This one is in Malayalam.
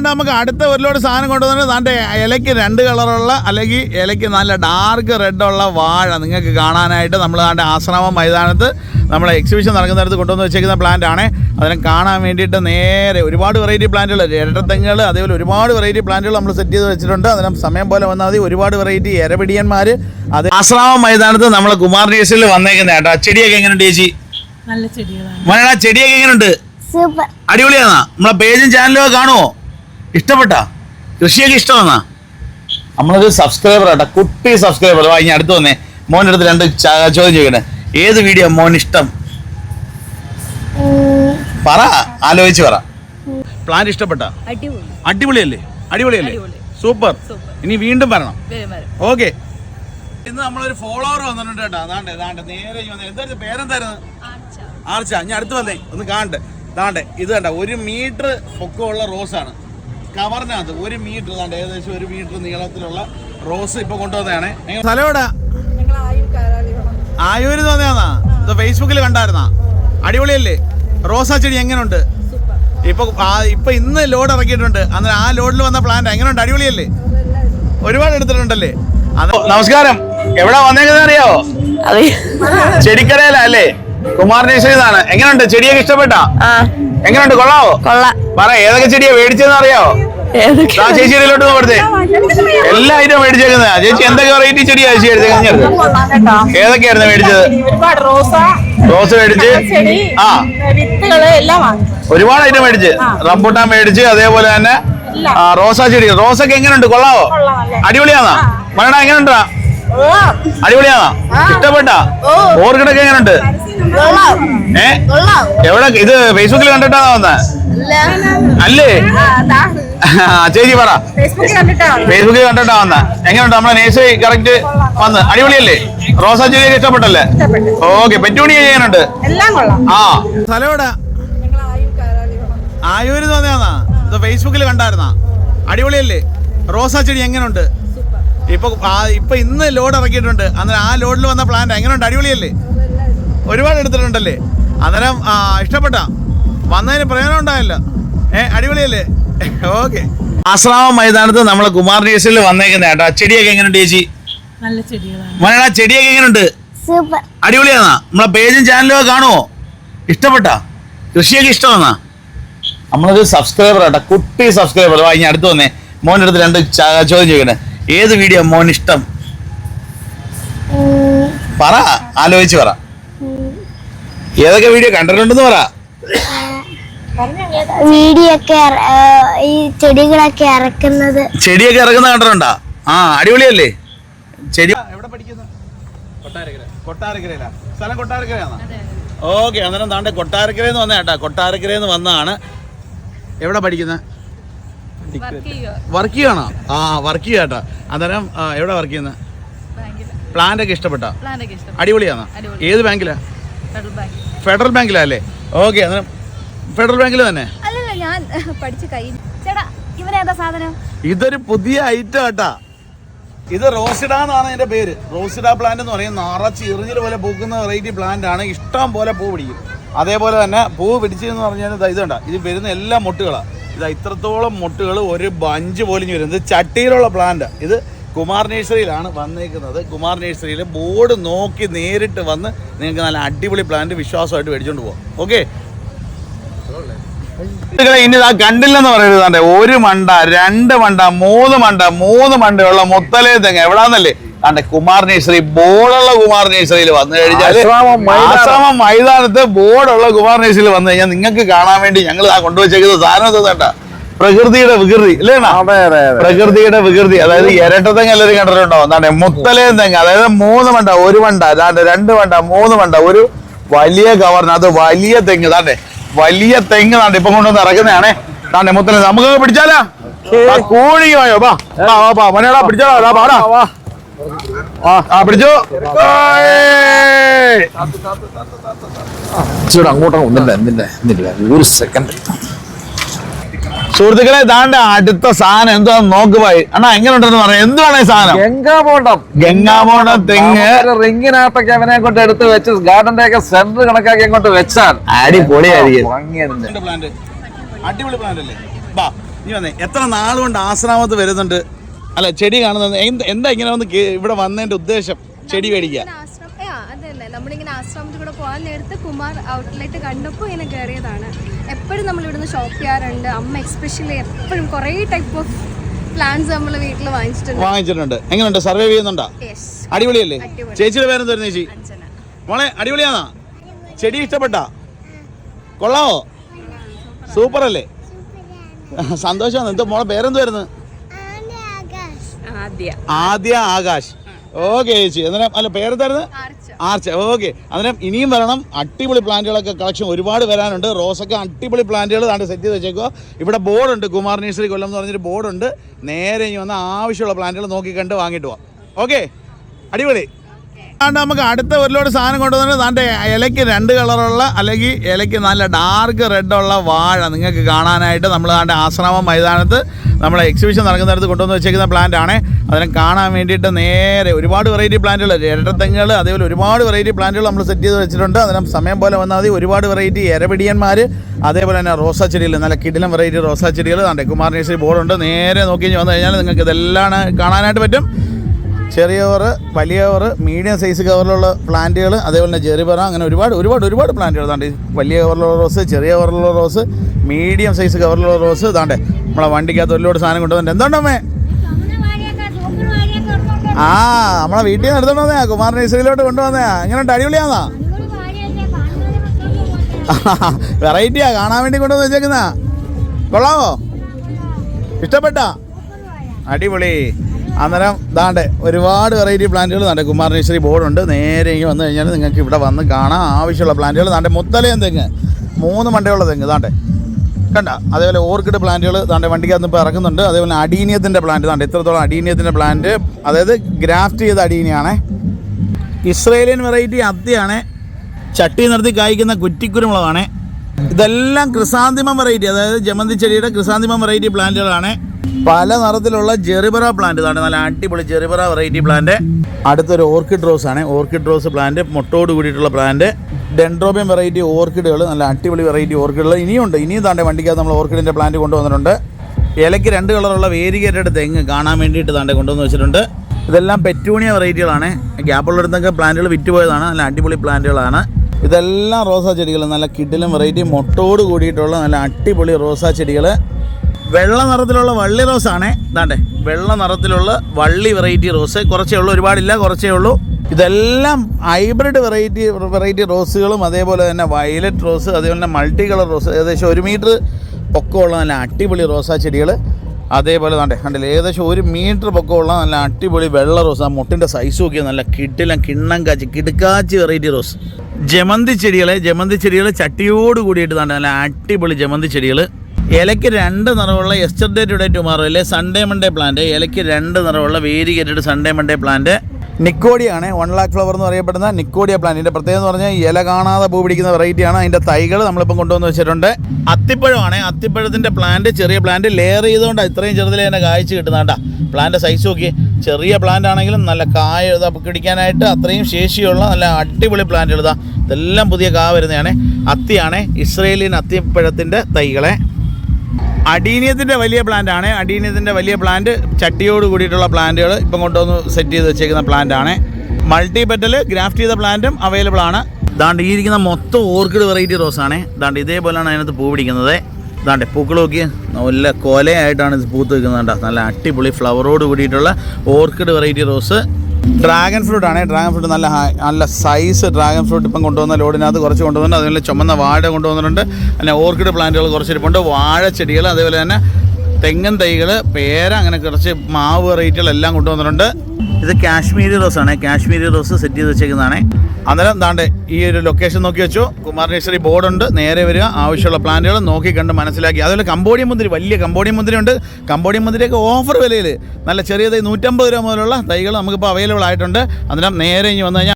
താണ്ട് നമുക്ക് അടുത്ത ഒരു ലോഡ് സാധനം കൊണ്ടുവന്നിട്ട് നല്ല ഇലയ്ക്ക് രണ്ട് കളറുള്ള അല്ലെങ്കിൽ ഇലയ്ക്ക് നല്ല ഡാർക്ക് റെഡ് ഉള്ള വാഴ നിങ്ങൾക്ക് കാണാനായിട്ട് നമ്മൾ അതിന്റെ ആശ്രമം മൈതാനത്ത് നമ്മളെ എക്സിബിഷൻ നടക്കുന്നിടത്ത് കൊണ്ടുവന്ന് വെച്ചേക്കുന്ന പ്ലാന്റ് ആണ്. അതിനെ കാണാൻ വേണ്ടിയിട്ട് നേരെ ഒരുപാട് വെറൈറ്റി പ്ലാന്റുകൾ ഇരട്ടത്തെങ്ങൾ അതേപോലെ ഒരുപാട് വെറൈറ്റി പ്ലാന്റുകൾ നമ്മൾ സെറ്റ് ചെയ്ത് വെച്ചിട്ടുണ്ട്. അതിന് സമയം പോലെ വന്നാൽ മതി. ഒരുപാട് വെറൈറ്റി ഇരപിടിയന്മാർ അത് ആശ്രമം മൈതാനത്ത് നമ്മൾ കുമാർ ഡേസിൽ വന്നേക്കുന്ന കേട്ടോ. ചെടിയൊക്കെ എങ്ങനെയുണ്ട് ചേച്ചി? നല്ല ചെടികളാണ്. ചെടിയൊക്കെ എങ്ങനെയുണ്ട് സൂപ്പർ. അടിപൊളിയാന്നാ നമ്മളെ പേജും ചാനലും ഒക്കെ കാണുമോ ഇഷ്ടപ്പെട്ടാ? കൃഷിയൊക്കെ ഇഷ്ടമാണോ? നമ്മളൊരു സബ്സ്ക്രൈബർ ആട്ടാ കുട്ടി സബ്സ്ക്രൈബർ വാ ഇനി അടുത്ത് വന്നേ. മോന്റെ അടുത്ത് രണ്ട് ചോദ്യം ചോദിക്കണേ ഏത് വീഡിയോ മോൻ ഇഷ്ടം? പറ ആലോചിച്ച് പറ. പ്ലാൻ ഇഷ്ടപ്പെട്ട? അടിപൊളി. അടിപൊളിയല്ലേ? അടിപൊളിയല്ലേ? സൂപ്പർ. ഇനി വീണ്ടും വരണം. വരും വരും. ഓക്കെ. ഇന്ന് നമ്മളൊരു ഫോളോവർ വന്നിട്ടുണ്ട് കേട്ടോ. അതാണ്ട് അതാണ്ട് നേരെ എന്താ പേരെന്തായിരുന്നു? ആർച്ച. ഞാൻ അടുത്ത് വന്നേ. ഒന്ന് കാണട്ടെ. ഇതാണ്ടേ ഇത് കണ്ട? ഒരു മീറ്റർ പൊക്കമുള്ള റോസാണ്. കവറിനകത്ത് ഒരു മീറ്റർ അല്ലാണ്ട് ഏകദേശം ഒരു മീറ്റർ നീളത്തിലുള്ള റോസ് ഇപ്പൊ കൊണ്ടുവന്നതാണ്. സ്ഥലം എവിടാ? ആയൂര് തോന്നിയാന്നാ ഇത് ഫേസ്ബുക്കിൽ കണ്ടായിരുന്നാ? അടിപൊളിയല്ലേ? റോസാ ചെടി എങ്ങനെയുണ്ട് ഇപ്പൊ ഇപ്പൊ ഇന്ന് ലോഡ് ഇറക്കിയിട്ടുണ്ട്. അന്നേരം ആ ലോഡിൽ വന്ന പ്ലാന്റ് എങ്ങനെയുണ്ട് അടിപൊളിയല്ലേ? ഒരുപാട് എടുത്തിട്ടുണ്ടല്ലേ? നമസ്കാരം. എവിടെ വന്നേക്കുന്നത് അറിയാവോ ചെടിക്കടയിലാ അല്ലേ? കുമാർ നേഴ്സറിന്നാണ് എങ്ങനെയുണ്ട് ചെടിയൊക്കെ ഇഷ്ടപ്പെട്ടാ? എങ്ങനെയുണ്ട് കൊള്ളാവോ? കൊള്ളാം. പറ ഏതൊക്കെ ചെടിയാ മേടിച്ചതെന്ന് അറിയാവോ? ആ ചേച്ചിയിലോട്ട് നോക്കട്ടെ എല്ലാ ഐറ്റം മേടിച്ചേക്കുന്നതാ. ചേച്ചി എന്തൊക്കെ വെറൈറ്റി ചെടിയാ ചേച്ചി എടുത്തേക്കുന്നത് ഏതൊക്കെയായിരുന്നു മേടിച്ചത്? റോസ റോസ് മേടിച്ച്. ചെടി ആ. ഒരുപാട് ഐറ്റം മേടിച്ച്. റംബൂട്ടാൻ മേടിച്ച് അതേപോലെ തന്നെ ആ, റോസാ ചെടി റോസൊക്കെ എങ്ങനെയുണ്ട് കൊള്ളാവോ? അടിപൊളിയാന്നാ മരണ എങ്ങനെയുണ്ടാ അടിപൊളിയാണോ? ഇഷ്ടപ്പെട്ടാ? ഓർക്കിഡൊക്കെ എങ്ങനെയുണ്ട് ഏ? എവിടെ? ഇത് ഫേസ്ബുക്കിൽ കണ്ടിട്ടാ വന്നേ? അല്ലേ? ആ, ചേച്ചി പറ. ഫേസ്ബുക്കിൽ കണ്ടിട്ടാണ് ഫേസ്ബുക്കിൽ കണ്ടിട്ടാ വന്ന. എങ്ങനെയുണ്ട്? നമ്മളെ നേഴ്സറി കറക്റ്റ് വന്ന്. അടിപൊളിയല്ലേ? റോസാ ചെടിയൊക്കെ ഇഷ്ടപ്പെട്ടല്ലേ? ഓക്കെ പെറ്റൂണി ചെയ്യാനുണ്ട് എല്ലാം കൊള്ളാം. ആ. സ്ഥലം എവിടാ ആയൂര് തോന്നിയാന്നാ ഇത് ഫേസ്ബുക്കിൽ കണ്ടായിരുന്നാ? അടിപൊളിയല്ലേ? റോസാ ചെടി എങ്ങനെയുണ്ട്? സൂപ്പർ. ഇപ്പൊ ഇപ്പൊ ഇന്ന് ലോഡ് ഇറക്കിയിട്ടുണ്ട്. അന്നേരം ആ ലോഡിൽ വന്ന പ്ലാന്റ് എങ്ങനെയുണ്ട്? അടിപൊളിയല്ലേ? ഒരുപാട് എടുത്തിട്ടുണ്ടല്ലേ? അന്നേരം ഇഷ്ടപ്പെട്ട. വന്നതിന് പ്രയോജനം ഉണ്ടായല്ലോ. ഏ അടിപൊളിയല്ലേ? ഓക്കെ. ആശ്രാമം മൈതാനത്ത് നമ്മളെ കുമാർ ഡീസിൽ വന്നേക്കുന്ന കേട്ടോ. ചെടിയൊക്കെ എങ്ങനെയുണ്ട് ചേച്ചി? മലയാള ചെടിയൊക്കെ എങ്ങനെയുണ്ട്? സൂപ്പർ. അടിപൊളിയാന്നാ നമ്മളെ പേജും ചാനലും ഒക്കെ കാണുമോ ഇഷ്ടപ്പെട്ടാ? കൃഷിയൊക്കെ ഇഷ്ടമാന്നാ നമ്മളൊരു സബ്സ്ക്രൈബർ ആട്ടെ. കുട്ടി സബ്സ്ക്രൈബർ വാ ഇനി അടുത്ത് വന്നേ. മോന്റെ അടുത്ത് രണ്ട് ചോദ്യം ചോദിക്കണേ ഏത് വീഡിയോ മോൻ ഇഷ്ടം? പറ ആലോചിച്ച് പറ. ഏതൊക്കെ വീഡിയോ കണ്ടിട്ടുണ്ടെന്ന് പറ. വീഡിയോ ഒക്കെ ഈ ചെടികളൊക്കെ ഇറക്കുന്നത് ചെടിയൊക്കെ ഇറക്കുന്ന കണ്ടിട്ടുണ്ടാ? ആ അടിപൊളിയല്ലേ? ചെടി എവിടെ പഠിക്കുന്നത് കൊട്ടാരക്കര. കൊട്ടാരക്കരയിലാ. സ്ഥലം കൊട്ടാരക്കരയാണോ? ഓക്കെ അന്നേരം താണ്ടെ കൊട്ടാരക്കരയിൽ നിന്ന് വന്ന കേട്ടാ. കൊട്ടാരക്കരയിൽ നിന്ന് വന്നതാണ്. എവിടെ പഠിക്കുന്നത് വർക്ക് ചെയ്യണോ ആ വർക്ക് ചെയ്യാട്ടാ അന്നേരം എവിടെ വർക്ക് ചെയ്യുന്നത് പ്ലാന്റ് ഒക്കെ ഇഷ്ടപ്പെട്ടാ? അടിപൊളിയാണോ? അടിപൊളി. ഏത് ബാങ്കിലാ? ഫെഡറൽ ബാങ്കിലല്ലേ? ഓക്കെ അന്നേരം ഫെഡറൽ ബാങ്കിൽ തന്നെ? അല്ലല്ല ഞാൻ പഠിച്ച കൈ. ചേട്ടാ ഇവനേതാ സാധനം? ഇതൊരു പുതിയ ഐറ്റം കേട്ടാ ഇത് റോസിഡ എന്നാണ് ഇതിന്റെ പേര്. റോസിഡ പ്ലാന്റ് എന്ന് പറയും നിറച്ച് ഇറിഞ്ഞിൽ പോലെ പൂക്കുന്ന വെറൈറ്റി പ്ലാന്റ് ആണ്. ഇഷ്ടം പോലെ പൂ പിടിക്കും. അതേപോലെ തന്നെ പൂ പിടിച്ചെന്ന് പറഞ്ഞാൽ ഇത് ഇതുണ്ട? ഇത് വരുന്ന എല്ലാ മുട്ടുകളാണ് ഇത് ഇത്രത്തോളം മുട്ടുകൾ ഒരു ബഞ്ച് പോലും വരുന്നത് ചട്ടിയിലുള്ള പ്ലാന്റ് ഇത് കുമാർ നഴ്സറിയിലാണ് വന്നേക്കുന്നത്. കുമാർ നഴ്സറിയിൽ ബോർഡ് നോക്കി നേരിട്ട് വന്ന് നിങ്ങൾക്ക് നല്ല അടിപൊളി പ്ലാന്റ് വിശ്വാസമായിട്ട് മേടിച്ചുകൊണ്ട് പോകാം ഓക്കെ ഇനി ഇതാ കണ്ടില്ലെന്ന് പറയുന്നത് ഒരു മണ്ട രണ്ട് മണ്ട മൂന്ന് മണ്ട മൂന്ന് മണ്ടയുള്ള മുത്തലേ തെങ്ങ്. എവിടാന്നല്ലേ? അതെ കുമാർ നഴ്സറി ബോർഡുള്ള കുമാർ നഴ്സറിയിൽ വന്നു കഴിഞ്ഞാൽ ആശ്രമം മൈതാനത്ത് ബോർഡുള്ള കുമാർ നഴ്സറിയിൽ വന്നു കഴിഞ്ഞാൽ നിങ്ങൾക്ക് കാണാൻ വേണ്ടി ഞങ്ങൾ ആ കൊണ്ടുവച്ചേക്കുന്ന സാധനം തേട്ട പ്രകൃതിയുടെ വികൃതി അല്ലേ? പ്രകൃതിയുടെ വികൃതി. അതായത് ഇരട്ടത്തെങ്ങ് എല്ലാവരും കണ്ടിട്ടുണ്ടോ? എന്താണ്? മുത്തലേ തെങ്ങ്. അതായത് മൂന്ന് വണ്ട ഒരു വണ്ട അതാണ്ട് രണ്ട് വണ്ട മൂന്ന് വണ്ട ഒരു വലിയ കവറിനകത്ത് വലിയ തെങ്ങ് താണ്ടെ വലിയ തെങ്ങ് താണ്ടെ ഇപ്പൊ കൊണ്ടുവന്ന് ഇറക്കുന്നതാണേ. താണ്ടെ മുത്തല നമുക്ക് പിടിച്ചാലാ? കോഴിയോ ബാ ബാ മനേടാ പിടിച്ചാലോ ദാ പാടാ ആ ആ പിടിച്ചു. ഇച്ചിരി അങ്ങോട്ടോ ഒന്നില്ല എന്തില്ല എന്തില്ല ഒരു സെക്കൻഡ് സുഹൃത്തുക്കളെ താണ്ട അടുത്ത സാധനം എന്താ നോക്ക് പോയി അണ്ണാ എങ്ങനെ ഉണ്ടെന്ന് പറയാം എന്തുവാണ് ഈ സാധനം? ഗംഗാമോണ്ടം ഗംഗാമോണ്ടം തെങ്ങ്. റിങ്ങിനകത്തൊക്കെ അവനെ കൊണ്ട് എടുത്ത് വെച്ച് ഗാർഡന്റെ ഒക്കെ സെന്റർ കണക്കാക്കി അങ്ങോട്ട് വെച്ചാൽ അടിപൊളിയായിരിക്കും. അടിപൊളി പ്ലാന്റ് അല്ലേ? ബാ നീ വന്നേ. എത്ര നാളുകൊണ്ട് ആശ്രാമത്ത് വരുന്നുണ്ട്? അല്ല ചെടി കാണുന്നത് എന്താ ഇങ്ങനെ വന്ന് ഇവിടെ വന്നതിന്റെ ഉദ്ദേശം? ചെടി മേടിക്കുക. ഇങ്ങനെ തന്നെ നമ്മളിങ്ങനെ ആശ്രമത്തിൽ കൂടെ പോകാൻ നേരത്ത് കുമാർ ഔട്ട്ലെറ്റ് കണ്ടപ്പോൾ ഇങ്ങനെ കയറിയതാണ് എപ്പോഴും നമ്മൾ ഇവിടുന്ന് ഷോപ്പ് ചെയ്യാറുണ്ട്. അമ്മ എക്സ്പെഷ്യലി എപ്പോഴും കുറേ ടൈപ്പ് ഓഫ് പ്ലാന്റ്സ് നമ്മൾ വീട്ടിൽ വാങ്ങിച്ചിട്ടുണ്ട്. വാങ്ങിച്ചിട്ടുണ്ട്. എങ്ങനെയുണ്ട് സർവേ ചെയ്യുന്നുണ്ടോ? യെസ് അടിപൊളിയല്ലേ? ചേച്ചിയുടെ പേരെന്ത് വരുന്ന ചേച്ചി? അഞ്ജന. മോളെ അടിപൊളിയാണോ? ചെടി ഇഷ്ടപ്പെട്ട? കൊള്ളാവോ? സൂപ്പർ അല്ലേ സന്തോഷമാണ്. എന്തോ മോളെ പേരെന്തായിരുന്നു ആദ്യ ആദ്യ. ആകാശ്. ഓക്കെ ചേച്ചി. അന്നേരം അല്ല പേരെന്തായിരുന്നു? ആർച്ച. ഓക്കെ. അന്നേരം ഇനിയും വരണം. അടിപൊളി പ്ലാന്റുകളൊക്കെ കളക്ഷൻ ഒരുപാട് വരാനുണ്ട്. റോസൊക്കെ അടിപൊളി പ്ലാന്റുകൾ താണ്ട് സെറ്റ് ചെയ്ത് വെച്ചേക്കുക ഇവിടെ ബോർഡുണ്ട്. കുമാർ നേഴ്സറി കൊല്ലം എന്ന് പറഞ്ഞൊരു ബോർഡുണ്ട്. നേരെ ഇനി വന്ന ആവശ്യമുള്ള പ്ലാന്റുകൾ നോക്കി കണ്ട് വാങ്ങിയിട്ട് പോവാം. ഓക്കെ. അടിപൊളി. ആണ്ട് നമുക്ക് അടുത്ത ഒരു ലോഡ് സാധനം കൊണ്ടുവന്നിട്ട് താന്റെ ഇലയ്ക്ക് രണ്ട് കളറുള്ള അല്ലെങ്കിൽ ഇലയ്ക്ക് നല്ല ഡാർക്ക് റെഡുള്ള വാഴ നിങ്ങൾക്ക് കാണാനായിട്ട് നമ്മൾ താന്റെ ആശ്രമം മൈതാനത്ത് നമ്മളെ എക്സിബിഷൻ നടക്കുന്നിടത്ത് കൊണ്ടുവന്ന് വെച്ചേക്കുന്ന പ്ലാന്റ് ആണ്. അതിനെ കാണാൻ വേണ്ടിയിട്ട് നേരെ ഒരുപാട് വെറൈറ്റി പ്ലാന്റുകൾ ഇരട്ടത്തെങ്ങൾ അതേപോലെ ഒരുപാട് വെറൈറ്റി പ്ലാന്റുകൾ നമ്മൾ സെറ്റ് ചെയ്ത് വെച്ചിട്ടുണ്ട്. അതിന് സമയം പോലെ വന്നാൽ മതി. ഒരുപാട് വെറൈറ്റി ഇരപിടിയന്മാർ അതേപോലെ തന്നെ റോസാ ചെടികൾ നല്ല കിടിലം വെറൈറ്റി റോസാ ചെടികൾ താണ്ടെ കുമാർ നേഴ്സറി ബോർഡുണ്ട് നേരെ നോക്കി വന്നു കഴിഞ്ഞാൽ നിങ്ങൾക്ക് ഇതെല്ലാം കാണാനായിട്ട് പറ്റും. ചെറിയ കവർ വലിയ കവർ മീഡിയം സൈസ് കവറിലുള്ള പ്ലാന്റുകൾ അതേപോലെ തന്നെ ജെറിബറ അങ്ങനെ ഒരുപാട് ഒരുപാട് ഒരുപാട് പ്ലാന്റുകൾ താണ്ട് വലിയ കവറിലുള്ള റോസ് ചെറിയ കവറിലുള്ള റോസ് മീഡിയം സൈസ് കവറിലുള്ള റോസ് താണ്ടെ നമ്മളെ വണ്ടിക്കകത്ത് ഒരുപാട് സാധനം കൊണ്ടുവന്നിട്ട് എന്തുണ്ടമ്മേ ആ നമ്മളെ വീട്ടിൽ നിന്ന് എടുത്തോണ്ട് വന്നയാ കുമാർ നഴ്സറിയിലോട്ട് കൊണ്ടുവന്നയാ ഇങ്ങനെ അടിപൊളിയാന്നാ? വെറൈറ്റിയാ കാണാൻ വേണ്ടി കൊണ്ടുവന്ന് വെച്ചേക്കുന്ന. കൊള്ളാവോ? ഇഷ്ടപ്പെട്ടാ? അടിപൊളി. അന്നേരം ദാണ്ടെ ഒരുപാട് വെറൈറ്റി പ്ലാന്റുകൾ ദാണ്ടെ കുമാർ നേഴ്സറി ബോർഡുണ്ട് നേരെ ഇങ്ങനെ വന്നു കഴിഞ്ഞാൽ നിങ്ങൾക്ക് ഇവിടെ വന്ന് കാണാൻ ആവശ്യമുള്ള പ്ലാന്റുകൾ ദാണ്ടെ മുത്തലയും തെങ്ങ്. മൂന്ന് മണ്ടയുള്ള തെങ്ങ് ദാണ്ടെ. കണ്ട അതേപോലെ ഓർക്കിഡ് പ്ലാന്റുകൾ ദാണ്ടെ വണ്ടിക്കകത്ത് ഇപ്പോൾ ഇറക്കുന്നുണ്ട്. അതേപോലെ അടീനിയത്തിന്റെ പ്ലാന്റ് ദാണ്ടെ ഇത്രത്തോളം അടീനിയത്തിന്റെ പ്ലാന്റ് അതായത് ഗ്രാഫ്റ്റ് ചെയ്ത അടീനിയാണേ. ഇസ്രേലിയൻ വെറൈറ്റി അത്തിയാണ്. ചട്ടി നിർത്തി കായ്ക്കുന്ന കുറ്റിക്കുരുമുളകാണ്. ഇതെല്ലാം ക്രിസാന്തിമം വെറൈറ്റി അതായത് ജമന്തി ചെടിയുടെ ക്രിസാന്തിമം വെറൈറ്റി പ്ലാന്റുകളാണ് പല നിറത്തിലുള്ള ജെറിബറ പ്ലാന്റ് ഇതാണ്. നല്ല അടിപൊളി ജെറിബറ വെറൈറ്റി പ്ലാന്റ് അടുത്തൊരു ഓർക്കിഡ് റോസ് ആണ്. ഓർക്കിഡ് റോസ് പ്ലാന്റ് മുട്ടോട് കൂടിയിട്ടുള്ള പ്ലാന്റ് ഡെൻഡ്രോബിയം വെറൈറ്റി ഓർക്കിഡുകൾ നല്ല അടിപൊളി വെറൈറ്റി ഓർക്കിഡുകൾ ഇനിയുണ്ട് ഇനിയും താണ്ടെ വണ്ടിക്കകത്ത് നമ്മൾ ഓർക്കിഡിന്റെ പ്ലാന്റ് കൊണ്ടുവന്നിട്ടുണ്ട്. ഇലയ്ക്ക് രണ്ട് കളറുള്ള വേരികേറ്റഡ് തെങ്ങ് കാണാൻ വേണ്ടിയിട്ട് താണ്ടെ കൊണ്ടുവന്ന് വെച്ചിട്ടുണ്ട്. ഇതെല്ലാം പെറ്റൂണിയ വെറൈറ്റികളാണ് ഗ്യാപ്പുള്ളിടത്തൊക്കെ പ്ലാന്റുകൾ വിറ്റുപോയതാണ് നല്ല അടിപൊളി പ്ലാന്റുകളാണ് ഇതെല്ലാം റോസാ ചെടികൾ നല്ല കിഡിലും വെറൈറ്റി മുട്ടോട് കൂടിയിട്ടുള്ള നല്ല അടിപൊളി റോസാ ചെടികൾ വെള്ള നിറത്തിലുള്ള വള്ളി റോസാണ് ഇതാണ്ടേ വെള്ള നിറത്തിലുള്ള വള്ളി വെറൈറ്റി റോസ് കുറച്ചേ ഉള്ളൂ ഒരുപാടില്ല കുറച്ചേ ഉള്ളൂ. ഇതെല്ലാം ഹൈബ്രിഡ് വെറൈറ്റി വെറൈറ്റി റോസുകളും അതേപോലെ തന്നെ വയലറ്റ് റോസ് അതേപോലെ തന്നെ മൾട്ടി കളർ റോസ് ഏകദേശം ഒരു മീറ്റർ പൊക്കമുള്ള നല്ല അടിപൊളി റോസാ ചെടികൾ അതേപോലെ തന്നെ കണ്ടില്ല ഏകദേശം ഒരു മീറ്റർ പൊക്കമുള്ള നല്ല അടിപൊളി വെള്ള റോസ് ആ മുട്ടിന്റെ സൈസ് നോക്കിയാൽ നല്ല കിട്ടില്ല കിണ്ണം കാച്ചി കിടുക്കാച്ചി വെറൈറ്റി റോസ് ജമന്തി ചെടികളെ ജമന്തി ചെടികൾ ചട്ടിയോട് കൂടിയിട്ട് തന്നെ നല്ല അടിപൊളി ജമന്തി ചെടികൾ ഇലയ്ക്ക് രണ്ട് നിറമുള്ള എസ്റ്റർഡേ ടുഡേ ടുമാറോ അല്ലെ? സൺഡേ മൺഡേ പ്ലാന്റ് ഇലയ്ക്ക് രണ്ട് നിറമുള്ള വേരിഗേറ്റഡ് സൺഡേ മൺഡേ പ്ലാന്റ് നിക്കോഡിയാണ് വൺ ലാക്ക് ഫ്ലവർ എന്ന് പറയപ്പെടുന്ന നിക്കോഡിയ പ്ലാന്റിന്റെ പ്രത്യേകത എന്ന് പറഞ്ഞാൽ ഇല കാണാതെ പൂ പിടിക്കുന്ന വെറൈറ്റിയാണ് അതിന്റെ തൈകൾ നമ്മളിപ്പം കൊണ്ടുവന്ന് വെച്ചിട്ടുണ്ട്. അത്തിപ്പഴമാണ്. അത്തിപ്പഴത്തിന്റെ പ്ലാന്റ് ചെറിയ പ്ലാന്റ് ലെയർ ചെയ്തുകൊണ്ട് ഇത്രയും ചെറുതിൽ തന്നെ കായ്ച്ച് കിട്ടുന്നതാണ്ട പ്ലാന്റ് സൈസ് നോക്കി. ചെറിയ പ്ലാന്റ് ആണെങ്കിലും നല്ല കായ പിടിക്കാനായിട്ട് അത്രയും ശേഷിയുള്ള നല്ല അടിപൊളി പ്ലാന്റ് എഴുതാം ഇതെല്ലാം പുതിയ കാ വരുന്നതാണ്. അത്തിയാണ്. ഇസ്രയേലിയൻ അത്തിപ്പഴത്തിന്റെ തൈകളെ. അടീനിയത്തിന്റെ വലിയ പ്ലാന്റ് ആണ്. അടീനിയത്തിന്റെ വലിയ പ്ലാന്റ് ചട്ടിയോട് കൂടിയിട്ടുള്ള പ്ലാന്റുകൾ ഇപ്പം കൊണ്ടുവന്ന് സെറ്റ് ചെയ്ത് വെച്ചേക്കുന്ന പ്ലാന്റ് ആണ്. മൾട്ടി പെറ്റൽ ഗ്രാഫ്റ്റ് ചെയ്ത പ്ലാന്റും അവൈലബിൾ ആണ്. ദാണ്ട് ഈ ഇരിക്കുന്ന മൊത്തം ഓർക്കിഡ് വെറൈറ്റി റോസ് ആണ്. ദാണ്ട് ഇതേപോലെയാണ് അതിനകത്ത് പൂ പിടിക്കുന്നത്. ഇതാണ്ട് പൂക്കൾ നോക്കി നല്ല കൊലയായിട്ടാണ് ഇത് പൂത്ത് നിൽക്കുന്നത്. നല്ല അടിപൊളി ഫ്ലവറോട് കൂടിയിട്ടുള്ള orchid variety rose dragon fruit ആണ്. ഡ്രാഗൺ ഫ്രൂട്ട് നല്ല നല്ല സൈസ് ഡ്രാഗൺ ഫ്രൂട്ട് ഇപ്പം കൊണ്ടുവന്ന ലോഡിനകത്ത് കുറച്ച് കൊണ്ടുവന്നിട്ടുണ്ട്. അതുപോലെ ചുമന്ന വാഴ കൊണ്ടുവന്നിട്ടുണ്ട്. പിന്നെ ഓർക്കിഡ് പ്ലാന്റുകൾ കുറച്ച് ഇരിപ്പുണ്ട് വാഴ ചെടികൾ അതേപോലെ തന്നെ തെങ്ങൻ തൈകൾ പേര അങ്ങനെ കുറച്ച് മാവ് വെറൈറ്റികളെല്ലാം കൊണ്ടുവന്നിട്ടുണ്ട്. ഇത് കാശ്മീരി റോസ് ആണ് കാശ്മീരി റോസ് സെറ്റ് ചെയ്ത് വെച്ചേക്കുന്നതാണ്. അന്നേരം താണ്ട് ഈ ഒരു ലൊക്കേഷൻ നോക്കി വെച്ചു. കുമാർ നേഴ്സറി ബോർഡുണ്ട് നേരെ വരിക. ആവശ്യമുള്ള പ്ലാന്റുകൾ നോക്കി കണ്ട് മനസ്സിലാക്കി. അതുപോലെ കമ്പോഡിയൻ മുന്തിരി വലിയ കമ്പോഡിയൻ മുന്തിരി ഉണ്ട്. കമ്പോഡിയൻ മുന്തിരിയൊക്കെ ഓഫർ വിലയിൽ നല്ല ചെറിയ തൈ നൂറ്റമ്പത് രൂപ മുതലുള്ള തൈകൾ നമുക്കിപ്പോൾ അവൈലബിൾ ആയിട്ടുണ്ട്. അന്നേരം നേരെ ഇനി വന്നു കഴിഞ്ഞാൽ